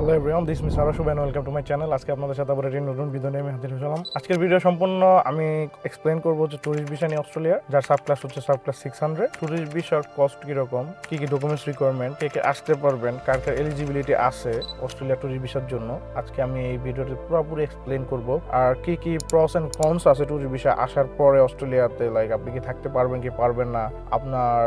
Hello everyone this miss আরও শুভেন welcome to my channel আজকে আপনাদের সাথে আবার একটি নতুন ভিডিও নিয়ে আমি হাজির হলাম আজকের ভিডিও সম্পূর্ণ আমি এক্সপ্লেন করব যে ট্যুরিস্ট ভিসা নিয়ে অস্ট্রেলিয়া, যার সাব ক্লাস হচ্ছে sub class six hundred tourist ভিসার কস্ট কীরকম? কি কি ডকুমেন্টস রিকোয়ারমেন্ট কে কে আসতে পারবেন? কার কার এলিজিবিলিটি আছে অস্ট্রেলিয়া ট্যুরিস্ট ভিসার জন্য? আজকে আমি এই ভিডিওতে পুরোপুরি এক্সপ্লেন করব। আর কি কি প্রস এন্ড কনস আছে ট্যুরিস্ট ভিসা আসার পরে অস্ট্রেলিয়াতে? লাইক আপনি কি থাকতে পারবেন, কি পারবেন না? আপনার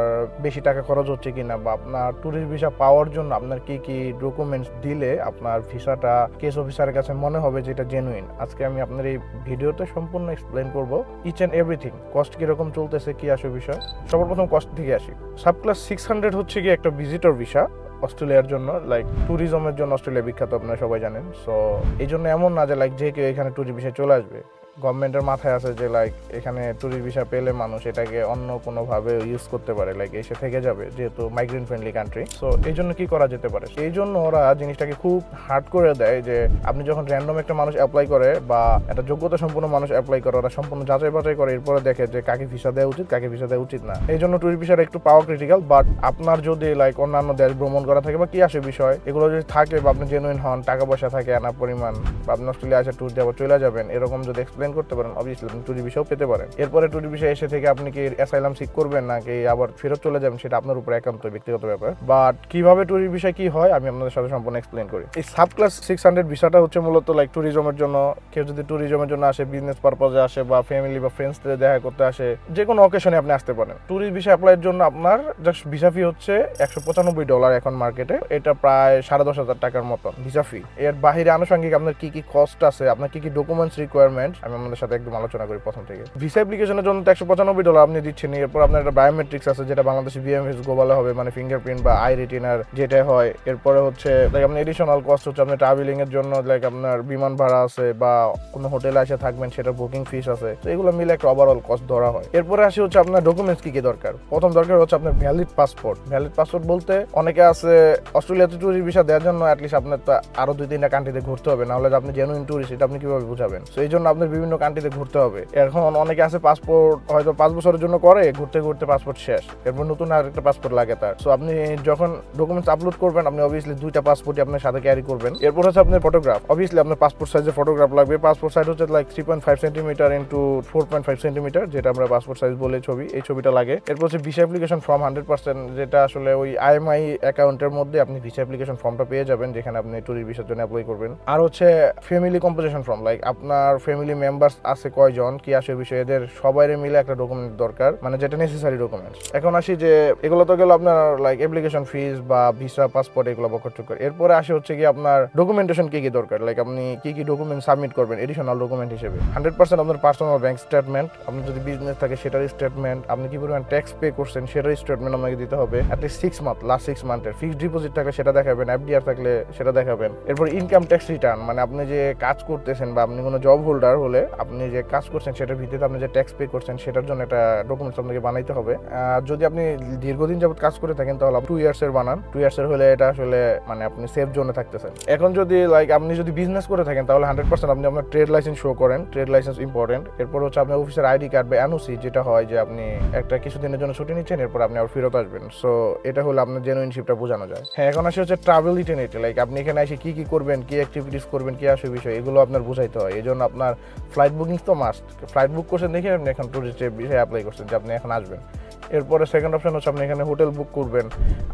বেশি টাকা খরচ হচ্ছে কিনা? বা আপনার ট্যুরিস্ট ভিসা পাওয়ার জন্য আপনার কি কি ডকুমেন্টস দিলে আপনার ভিসাটা কেস অফিসারের কাছে মনে হবে যে এটা জেনুইন আজকে আমি আপনার এই ভিডিওতে সম্পূর্ণ এক্সপ্লেন করব ইচ অ্যান্ড এভরিথিং কস্ট কীরকম চলতেছে, কি আসে বিষয়? সবার প্রথম কস্ট থেকে আসি। সাব ক্লাস সিক্স হান্ড্রেড হচ্ছে কি একটা ভিজিটর ভিসা অস্ট্রেলিয়ার জন্য লাইক ট্যুরিজমের জন্য অস্ট্রেলিয়া বিখ্যাত, আপনারা সবাই জানেন। সো এই জন্য এমন না যে লাইক যে কেউ এখানে ট্যুরিস্ট ভিসা চলে আসবে। গভর্নমেন্টের মাথায় আছে যে লাইক এখানে ট্যুরিস্ট ভিসা পেলে মানুষ এটাকে অন্য কোনোভাবে ইউজ করতে পারে লাইক এসে থেকে যাবে, যেহেতু মাইগ্রেন্ট ফ্রেন্ডলি কান্ট্রি সো এই জন্য কি করা যেতে পারে? এই জন্য ওরা জিনিসটাকে খুব হার্ড করে দেয় যে, আপনি যখন র্যান্ডম একটা মানুষ অ্যাপ্লাই করে বা একটা যোগ্যতা সম্পূর্ণ মানুষ অ্যাপ্লাই করে, ওরা সম্পূর্ণ যাচাই বাছাই করে, এরপরে দেখে যে, কাকে ভিসা দেওয়া উচিত, কাকে ভিসা দেওয়া উচিত না। এই জন্য ট্যুরিস্ট ভিসাটা একটু পাওয়া ক্রিটিক্যাল বাট আপনার যদি লাইক অন্যান্য দেশ ভ্রমণ করা থাকে বা কি আসে বিষয়, এগুলো যদি থাকে বা আপনি জেনুইন হন, টাকা পয়সা থাকে, আনা পরিমাণ, বা আপনি অস্ট্রেলিয়া আসে ট্যুর যাব চলে যাবেন, এরকম যদি এক্সপ্লেন করতে পারেন অবভিয়াসলি আপনি ট্যুরি বিষয়ও পেতে পারেন। এরপরে ট্যুরি বিষয় এসে থেকে আপনি কি অ্যাসাইলাম সিক করবেন, নাকি আবার ফেরত চলে যাবেন, সেটা আপনার উপর একান্ত ব্যক্তিগত ব্যাপার। বাট কীভাবে ট্যুরি বিষয় কি হয়, আমি আপনাদের সাথে সম্পূর্ণ এক্সপ্লেন করি। এই সাব ক্লাস সিক্স হান্ড্রেড ভিসাটা হচ্ছে মূলত লাইক ট্যুরিজমের জন্য, কেউ যদি ট্যুরিজমের জন্য আসে বিজনেস পারপাজে আসে, বা ফ্যামিলি বা ফ্রেন্ডসদের দেখা করতে আসে যে কোনো অকেশনে আপনি আসতে পারেন। ট্যুরিস্ট ভিসা অ্যাপ্লাইয়ের জন্য আপনার জাস্ট ভিসা ফি হচ্ছে একশো পঁচানব্বই ডলার এখন মার্কেটে এটা প্রায় সাড়ে দশ হাজার টাকার মতন ভিসা ফি এর বাহিরে আনুষঙ্গিক আপনার কি কি কস্ট আছে, আপনার কি কি ডকুমেন্টস রিকোয়ারমেন্ট আমি আপনাদের সাথে একদম আলোচনা করি প্রথম থেকে। ভিসা অ্যাপ্লিকেশনের জন্য তো একশো পঁচানব্বই ডলার আপনি দিচ্ছেন, এরপর আপনার একটা বায়োমেট্রিক্স আছে, যেটা বাংলাদেশে বিএমএস গোবালে হবে মানে ফিঙ্গারপ্রিন্ট বা আই রেটিনার যেটা হয়। এরপরে হচ্ছে লাইক আপনার এডিশনাল কস্ট হচ্ছে আপনার ট্রাভেলিং এর জন্য লাইক আপনার বিমান ভাড়া আছে বা কোনো হোটেলে এসে থাকবেন, সেটা বুকিং ফিস আছে। তো এগুলো মিলে একটা ওভারঅল কস্ট ধরা হয়। এরপরে আসি হচ্ছে আপনার ডকুমেন্টস কি কি দরকার? প্রথম দরকার হচ্ছে আপনার ভ্যালিড পাসপোর্ট ভ্যালিড পাসপোর্ট বলতে অনেকে আছে, অস্ট্রেলিয়াতে ট্যুরিস্ট ভিসা দেওয়ার জন্য অ্যাটলিস্ট আপনার তো আরও দুই তিনটা কান্ট্রিতে ঘুরতে হবে না হলে আপনি জেনুইন ট্যুরিস্ট এটা আপনি কীভাবে বুঝাবেন? তো এই জন্য আপনার বিভিন্ন কান্ট্রিতে ঘুরতে হবে। এখন অনেকে আছে পাসপোর্ট হয়তো পাঁচ বছরের জন্য করে, ঘুরতে ঘুরতে পাসপোর্ট শেষ। এরপর নতুন আর একটা পাসপোর্ট লাগে তার। সো আপনি যখন ডকুমেন্টস আপলোড করবেন, আপনি অবভিয়াসলি দুইটা পাসপোর্টই আপনার সাথে ক্যারি করবেন। এরপর হচ্ছে আপনার ফটোগ্রাফ অবভিয়াসলি আপনার পাসপোর্ট সাইজের ফটোগ্রাফ লাগবে। পাসপোর্ট সাইজ হচ্ছে like three point five centimetre into four point five centimetre যেটা আমরা পাসপোর্ট সাইজ বলে ছবি। এই ছবিটা লাগে। এরপর হচ্ছে visa application form hundred percent যেটা আসলে ওই আইএমআই অ্যাকাউন্টের মধ্যে আপনি ভিসা অ্যাপ্লিকেশন ফর্মটা পেয়ে যাবেন, যেখানে আপনি ট্যুরিস্ট ভিসার জন্য অ্যাপ্লাই করবেন। আর হচ্ছে ফ্যামিলি কম্পোজিশন ফর্ম লাইক আপনার ফ্যামিলি মেম্বার্স আছে কয়জন, কি আসে বিষয় এদের সবাই মিলে একটা ডকুমেন্ট দরকার মানে যেটা নেসেসারি ডকুমেন্টস এখন আসি যে, এগুলো তো গেল আপনার লাইক অ্যাপ্লিকেশন ফিস বা ভিসা পাসপোর্ট এগুলো বকর চক্কর এরপরে আসে হচ্ছে কি আপনার ডকুমেন্টেশন কি কি দরকার? লাইক আপনি কি কি ডকুমেন্ট সাবমিট করবেন? এডিশনাল ডকুমেন্ট হিসেবে। হান্ড্রেড পার্সেন্ট আপনার পার্সোনাল ব্যাংক স্টেটমেন্ট আপনার যদি বিজনেস থাকে সেটার স্টেটমেন্ট আপনি কি পরিমাণ ট্যাক্স পে করছেন সেটার স্টেটমেন্ট আপনাকে দিতে হবে। At least six month last six মান্থের fixed deposit থাকলে সেটা দেখাবেন এফডিআর থাকলে সেটা দেখাবেন। এরপর ইনকাম ট্যাক্স রিটার্ন মানে আপনি যে কাজ করতেছেন বা আপনি কোনো জব হোল্ডার হলে আপনি যে কাজ করছেন সেটার ভিত্তিতে আপনি যে ট্যাক্স পে করছেন সেটার জন্য একটা ডকুমেন্টস আপনাকে বানাইতে হবে। যদি আপনি দীর্ঘদিন যাবত কাজ করে থাকেন তাহলে টু ইয়ার্স এর বানান। টু ইয়ার্স এর হলে এটা আসলে মানে আপনি সেফ জোনে থাকতেছেন। এখন যদি লাইক আপনি যদি বিজনেস করে থাকেন তাহলে হান্ড্রেড পার্সেন্ট আপনি আপনার ট্রেড লাইসেন্স শো করেন। ট্রেড লাইসেন্স ইম্পর্টেন্ট এরপর হচ্ছে আপনার অফিসের আইডি কার্ড বা এনওসি যেটা হয় যে আপনি একটা কিছুদিনের জন্য ছুটি নিচ্ছেন, এরপর আপনি আবার ফেরত আসবেন। সো এটা হলো আপনার জেনুইনশিপটা বোঝানো যায়। হ্যাঁ এখন আসে হচ্ছে ট্রাভেল ইটেনিটি লাইক আপনি এখানে এসে কি কি করবেন, কি অ্যাক্টিভিটিস করবেন, কি আসে বিষয়, এগুলো আপনার বোঝাইতে হয়। এই জন্য আপনার ফ্লাইট বুকিং তো মাস্ট ফ্লাইট বুক করছেন দেখে আপনি এখন টুরিস্টে বিষয়ে অ্যাপ্লাই করছেন যে আপনি এখন আসবেন। এরপরে সেকেন্ড অপশন হচ্ছে আপনি এখানে হোটেল বুক করবেন।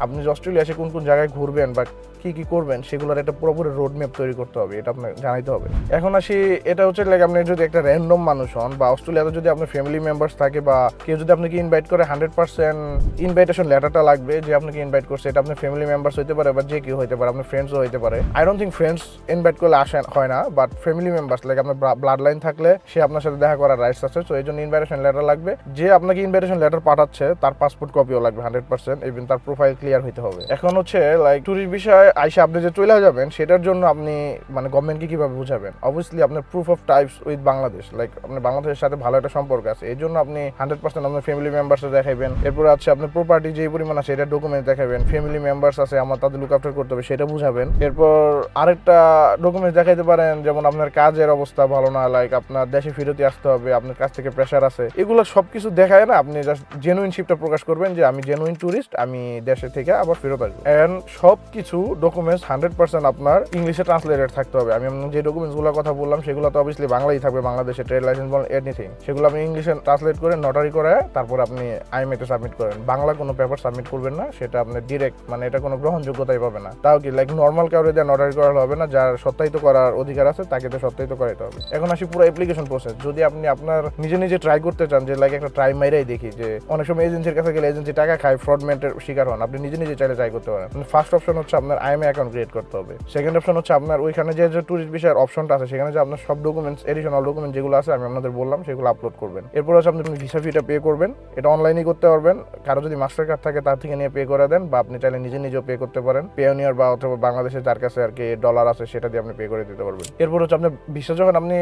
আপনি অস্ট্রেলিয়া এসে কোন কোন জায়গায় ঘুরবেন বা কি কি করবেন, সেগুলোর একটা পুরোপুরি রোড ম্যাপ তৈরি করতে হবে, এটা আপনাকে জানাইতে হবে। এখন আসি, এটা হচ্ছে লাইক আপনি যদি একটা র্যান্ডম মানুষ হন, বা অস্ট্রেলিয়াতে যদি আপনার ফ্যামিলি মেম্বার্স থাকে, বা কেউ যদি আপনাকে ইনভাইট করে হান্ড্রেড পার্সেন্ট ইনভাইটেশন লেটারটা লাগবে যে আপনাকে ইনভাইট করছে, এটা আপনার ফ্যামিলি মেম্বার্স হইতে পারে, বা যে কেউ হইতে পারে, আপনার ফ্রেন্ডসও হইতে পারে। I don't think friends invite করলে আসেন হয় না বাট ফ্যামিলি মেম্বার্স লাইক আপনার ব্লাড লাইন থাকলে সে আপনার সাথে দেখা করার রাইটস আছে তো এই জন্য ইনভাইটেশন লেটার লাগবে। যে আপনাকে ইনভাইটেশন লেটার পাঠাচ্ছে, তার পাসপোর্ট কপিও লাগবে হান্ড্রেড পার্সেন্ট ইভেন তার প্রোফাইল ক্লিয়ার হইতে হবে। এখন হচ্ছে লাইক ট্যুরিস্ট বিষয়ে আইসা আপনি যে চলে যাবেন, সেটার জন্য আপনি মানে গভর্নমেন্টকে কীভাবে বুঝাবেন? অবভিয়াসলি আপনার proof of types with Bangladesh like আপনার বাংলাদেশের সাথে ভালো একটা সম্পর্ক আছে, এই জন্য আপনি হান্ড্রেড পার্সেন্ট আপনার ফ্যামিলি মেম্বার্সে দেখাবেন এরপর আছে আপনার প্রপার্টি যে পরিমাণ আছে, এটা ডকুমেন্ট দেখাবেন ফ্যামিলি মেম্বার্স আছে, আমার তাদের লুক আফটার করতে হবে, সেটা বুঝাবেন। এরপর আরেকটা ডকুমেন্ট দেখাইতে পারেন, যেমন আপনার কাজের অবস্থা ভালো না লাইক আপনার দেশে ফিরতে আসতে হবে, আপনার কাছ থেকে প্রেশার আছে। এগুলো সব কিছু দেখায় না, আপনি জাস্ট জেনুইন জেনুইনশিপটা প্রকাশ করবেন যে আমি জেনুইন ট্যুরিস্ট আমি দেশে থেকে আবার ফেরত আসব। অ্যান্ড সব কিছু ডকুমেন্টস হান্ড্রেড পার্সেন্ট আপনার ইংলিশে ট্রান্সলেটেড থাকতে হবে। আমি যে ডকুমেন্টসগুলোর কথা বললাম, সেগুলো তো অবভিয়াসলি বাংলাই থাকবে, বাংলাদেশে ট্রেড লাইসেন্স বলেন এনিথিং সেগুলো আপনি ইংলিশে ট্রান্সলেট করে নটারি করে, তারপর আপনি আইএমএতে সাবমিট করেন। বাংলা কোনো পেপার সাবমিট করবেন না, সেটা আপনি ডিরেক্ট মানে এটা কোনো গ্রহণযোগ্যতাই পাবে না। তাও কি লাইক নর্মাল কাউরে দিয়ে নটারি করা হবে না, যার সত্যায়িত করার অধিকার আছে, তাকে তো সত্যায়িত করাইতে হবে। এখন আসি পুরো অ্যাপ্লিকেশন প্রসেস যদি আপনি আপনার নিজে নিজে ট্রাই করতে চান, যে লাইক একটা ট্রাই মাইরাই দেখি, যে অনেক সময় এজেন্সির কাছে গেলে এজেন্সি টাকা খায় ফ্রডমেন্টের শিকার হন, আপনি নিজে নিজে চাইলে ট্রাই করতে পারেন। ফার্স্ট অপশন হচ্ছে আপনার আইএমএ অ্যাকাউন্ট ক্রিয়েট করতে হবে। সেকেন্ড অপশন হচ্ছে আপনার ওইখানে যে যে ট্যুরিস্ট বিষয়ের অপশনটা আছে, সেখানে যে আপনার সব ডকুমেন্টস এডিশনাল ডকুমেন্ট যেগুলো আছে, আমি আপনাদের বললাম, সেগুলো আপলোড করবেন। এরপর হচ্ছে আপনি ভিসা ফিটা পে করবেন। এটা অনলাইনেই করতে পারবেন। কারও যদি মাস্টার কার্ড থাকে, তার থেকে নিয়ে পে করে দেন, বা আপনি চাইলে নিজে নিজেও পে করতে পারেন। পেওনিয়ার বা অথবা বাংলাদেশে যার কাছে আর কি ডলার আছে, সেটা দিয়ে আপনি পে করে দিতে পারবেন। এরপর হচ্ছে আপনার ভিসা যখন আপনি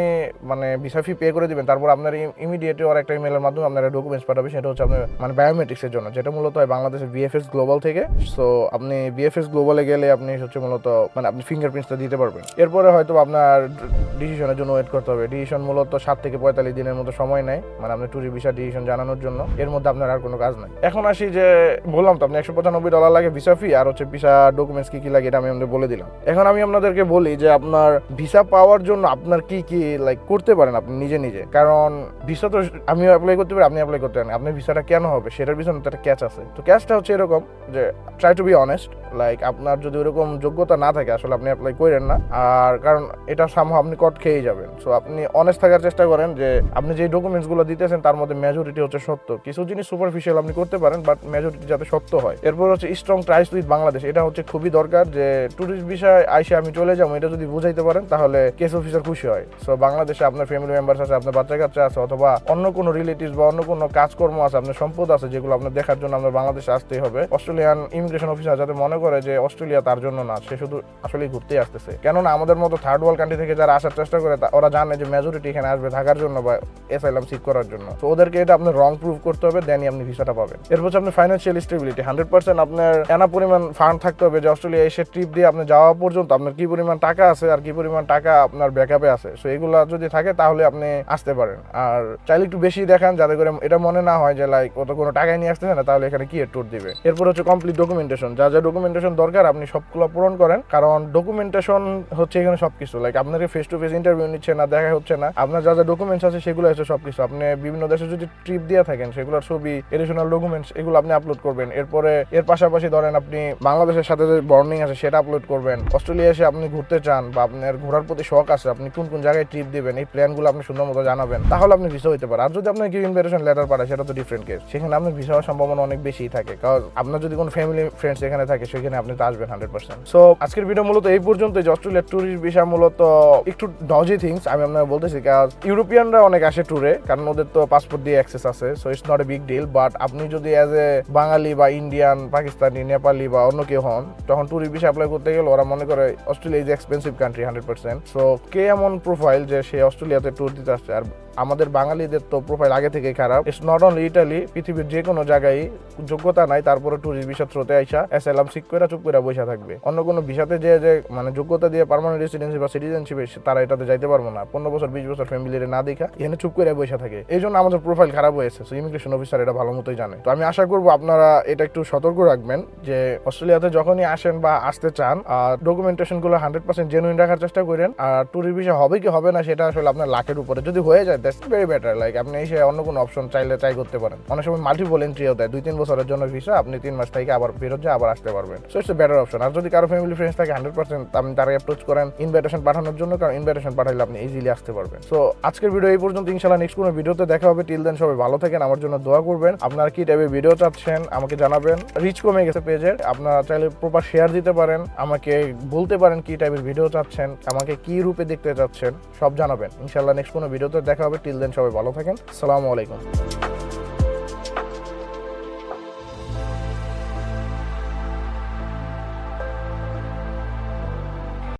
মানে ভিসা ফি পে করে দিবেন, তারপর আপনার ইমিডিয়েটলি ওর একটা ইমেলের মাধ্যমে আপনার ডকুমেন্টস পাঠাবে সেটা হচ্ছে আপনার মানে বায়োমেট্রিক্সের জন্য। যেটা মূলত হয় বাংলাদেশের বিএফএস গ্লোবাল থেকে। সো আপনি বিএফএস গ্লোবালে গেলে আপনি হচ্ছে মূলত মানে আপনি ফিঙ্গারপ্রিন্টসটা দিতে পারবেন। এরপরে হয়তো আপনার ডিসিশনের জন্য ওয়েট করতে হবে। ডিসিশন মূলত সাত থেকে পঁয়তাল্লিশ দিনের মতো সময় নেয়। মানে আপনি ট্যুরি ভিসা ডিসিশন জানানোর জন্য। এর মধ্যে আপনার আর কোনো কাজ নাই। এখন আসি যে, বললাম তো আপনি একশো পঁচানব্বই ডলার লাগে ভিসা ফি আর হচ্ছে ভিসা ডকুমেন্টস কি কি লাগে এটা আমি বলে দিলাম। এখন আমি আপনাদেরকে বলি যে, আপনার ভিসা পাওয়ার জন্য আপনার কি কি লাইক করতে পারেন আপনি নিজে নিজে? কারণ ভিসা তো আমিও অ্যাপ্লাই করতে পারি আপনি অ্যাপ্লাই করতে পারেন। আপনার ভিসাটা কেন হবে? সেটার পিছনে একটা ক্যাচ আছে। তো ক্যাচটা হচ্ছে এরকম যে try to be honest like আপনার যদি ওরকম যোগ্যতা না থাকে, আসলে আপনি অ্যাপ্লাই করেন না। আর কারণ এটা সামহ আপনি কট খেয়েই যাবেন। সো আপনি অনেস্ট থাকার চেষ্টা করেন যে, আপনি যে ডকুমেন্টসগুলো দিতেছেন, তার মধ্যে মেজরিটি হচ্ছে সত্য। কিছু জিনিস সুপারফিশিয়াল আপনি করতে পারেন বাট মেজরিটি যাতে সত্য হয়। এরপর হচ্ছে স্ট্রং ট্রাইস উইথ বাংলাদেশ এটা হচ্ছে খুবই দরকার যে ট্যুরিস্ট বিষয় আইসে আমি চলে যাব, এটা যদি বুঝাইতে পারেন, তাহলে কেস অফিসার খুশি হয়। সো বাংলাদেশে আপনার ফ্যামিলি মেম্বার্স আছে, আপনার বাচ্চা কাচ্চা আছে, অথবা অন্য কোনো রিলেটিভস বা অন্য কোনো কাজকর্ম আছে, আপনার সম্পদ আছে, যেগুলো আপনার দেখার জন্য আপনার বাংলাদেশে আসতেই হবে। অস্ট্রেলিয়ান ইমিগ্রেশন অফিসার যাতে মনে করে যে অস্ট্রেলিয়া তার জন্য না, সে শুধু আসলে ঘুরতেই আসতেছে। কেননা আমাদের মতো থার্ড ওয়ার্ল্ড কান্ট্রি থেকে যারা আসার চেষ্টা করে ওরা জানে যে মেজরিটি এখানে আসবে থাকার জন্য বা এসাইলাম সিক করার জন্য। তো ওদেরকে এটা আপনার রং প্রুভ করতে হবে দেনই আপনি ভিসাটা পাবেন। এরপর হচ্ছে আপনার ফাইন্যান্সিয়াল স্টেবিলিটি হান্ড্রেড পার্সেন্ট আপনার এনা পরিমাণ ফান্ড থাকতে হবে যে অস্ট্রেলিয়া এসে ট্রিপ দিয়ে আপনি যাওয়া পর্যন্ত আপনার কি পরিমাণ টাকা আছে আর কি পরিমাণ টাকা আপনার ব্যাকআপে আছে। সো এগুলো যদি থাকে, তাহলে আপনি আসতে পারেন। আর চাইলে একটু বেশি দেখান, যাতে করে এটা মনে না হয় যে লাইক ও তো কোনো টাকাই নিয়ে আসতেছে না, তাহলে এখানে কি ট্যুর দিবে? এরপর হচ্ছে কমপ্লিট ডকুমেন্টেশন যা যা ডকুমেন্টেশন দরকার, আপনি সবগুলো পূরণ করেন, কারণ ডকুমেন্টেশন হচ্ছে এখানে সবকিছু। লাইক আপনাকে ফেস টু ফেস ইন্টারভিউ নিচ্ছে না দেখা হচ্ছে না, আপনার যা যা ডকুমেন্টস আছে সেগুলো হচ্ছে সবকিছু। আপনি বিভিন্ন দেশে যদি ট্রিপ দিয়ে থাকেন, সেগুলোর ছবি এডিশনাল ডকুমেন্টস এগুলো আপনি আপলোড করবেন। এরপরে, এর পাশাপাশি ধরেন আপনি বাংলাদেশের সাথে যে বর্নিং আছে, সেটা আপলোড করবেন। অস্ট্রেলিয়া এসে আপনি ঘুরতে চান বা আপনার ঘোরার প্রতি শখ আছে, আপনি কোন কোন জায়গায় ট্রিপ দিবেন, এই প্ল্যানগুলো আপনি সুন্দর মতো জানাবেন, তাহলে আপনি ভিসা হইতে পারেন। আর যদি আপনার কেউ ইনভিটেশন লেটার পাঠায়, সেটা তো ডিফারেন্ট কেস সেখানে আপনার ভিসা হওয়ার সম্ভাবনা অনেক বেশি থাকে। কারণ আপনার যদি কোনো ফ্যামিলি ফ্রেন্ডস এখানে থাকে, সেখানে আপনি তো আসবেন হান্ড্রেড পার্সেন্ট সো আজকের ভিডিও মূলত এই পর্যন্ত যে ট্যুরিস্ট ভিসা মূলত একটু ডজি থিংস আমি আপনাকে বলতেছি কারণ ইউরোপিয়ানরা অনেক আসে ট্যুরে কারণ ওদের তো পাসপোর্ট দিয়ে অ্যাক্সেস আছে so it's not a big deal but আপনি যদি অ্যাজ এ বাঙালি বা ইন্ডিয়ান পাকিস্তানি নেপালি বা অন্য কেউ হন, তখন ট্যুরিস্ট ভিসা অ্যাপ্লাই করতে গেলে ওরা মনে করে Australia is expensive country hundred percent so কে এমন প্রোফাইল যে সে অস্ট্রেলিয়াতে ট্যুর দিতে আসছে? আর আমাদের বাঙালিদের তো প্রোফাইল আগে থেকেই খারাপ। ইটস নট অনলি ইটালি পৃথিবীর যে কোনো জায়গায় যোগ্যতা নাই তারপরে ট্যুরিস্ট ভিসা থ্রোতে আইসা অ্যাসাইলাম সিক করে চুপ করে বসে থাকবে। অন্য কোনো ভিসাতে যে যে মানে যোগ্যতা দিয়ে পার্মানেন্ট রেসিডেন্সি বা সিটিজেনশিপ তারা এটাতে যাইতে পারব না। পনেরো বছর, বিশ বছর ফ্যামিলির না দেখা, এখানে চুপ করে বসে থাকে। এই জন্য আমাদের প্রোফাইল খারাপ হয়েছে সো ইমিগ্রেশন অফিসার এটা ভালো মতোই জানে। তো আমি আশা করব আপনারা এটা একটু সতর্ক রাখবেন যে অস্ট্রেলিয়াতে যখনই আসেন বা আসতে চান আর ডকুমেন্টেশনগুলো হান্ড্রেড পার্সেন্ট জেনুইন রাখার চেষ্টা করেন। আর ট্যুরিস্ট ভিসা হবে কি হবে না সেটা আসলে আপনার লাখের উপরে। যদি হয়ে যায় দ্যাটস ভেরি বেটার লাইক আপনি এসে অন্য কোনো অপশন চাইলে ট্রাই করতে পারেন। অনেক সময় মাল্টিপল এন্ট্রিও দেয়। দুই, তিন বছরের জন্য ভিসা আপনি তিন মাস থেকে আবার ফেরত যায় আবার আসতে পারবেন। সো ইটস বেটার অপশন আর যদি কারও ফ্যামিলি ফ্রেন্ডস থাকে হান্ড্রেড পার্সেন্ট আপনি তারা অ্যাপ্রোচ করেন ইনভাইটেশন পাঠানোর জন্য, কারণ ইনভাইটেশন পাঠাইলে আপনি ইজিলি আসতে পারবেন। সো আজকের ভিডিও এই পর্যন্ত ইনশাল্লাহ নেক্সট কোনো ভিডিওতে দেখা হবে। টিল দেন সবাই ভালো থাকেন, আমার জন্য দোয়া করবেন। আপনারা কি টাইপের ভিডিও চাচ্ছেন, আমাকে জানাবেন। রিচ কমে গেছে পেজের আপনারা চাইলে প্রপার শেয়ার দিতে পারেন, আমাকে বলতে পারেন কি টাইপের ভিডিও চাচ্ছেন, আমাকে কি রূপে দেখতে চাচ্ছেন, সব জানাবেন। ইনশাল্লাহ নেক্সট কোনো ভিডিওতে দেখা হবে। টিল দেন সবাই ভালো থাকেন। আসসালামু আলাইকুম।